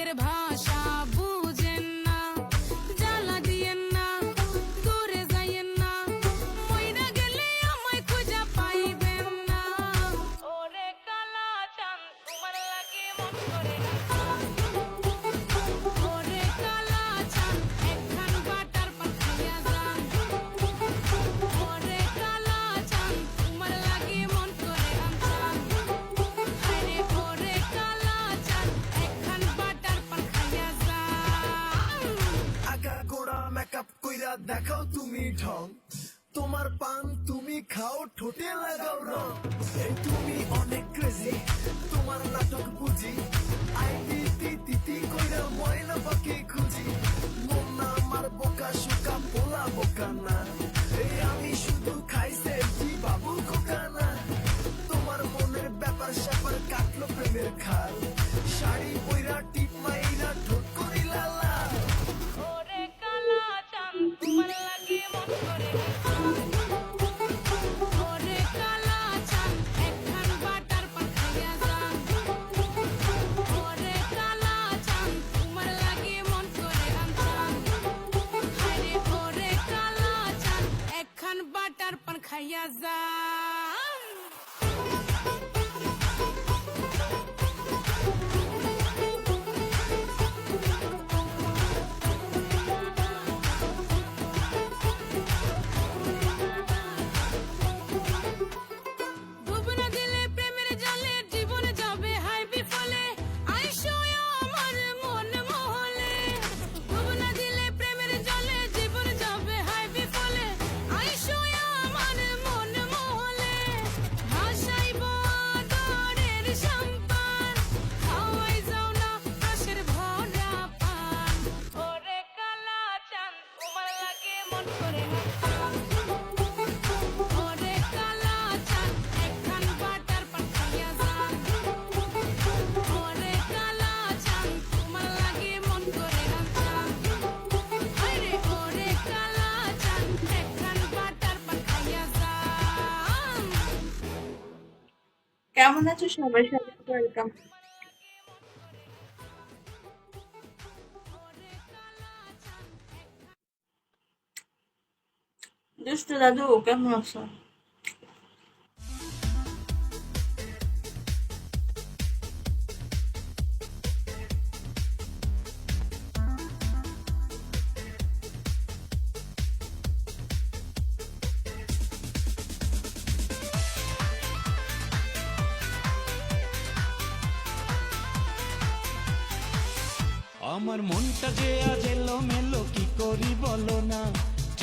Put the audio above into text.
রাগের ভাষা মেকআপ দেখাও তুমি ঢং। তোমার পান তুমি খাও, ঠোঁটে লাগাও রং। তুমি অনেক ক্রেজি তোমার নাটক বুঝি। পান কেমন আছো সবাই? সবাই ওয়েলকাম দুষ্টু দাদু কেমন আছো? আমার মনটা যে আজ এলো মেলো কি করি বলো না?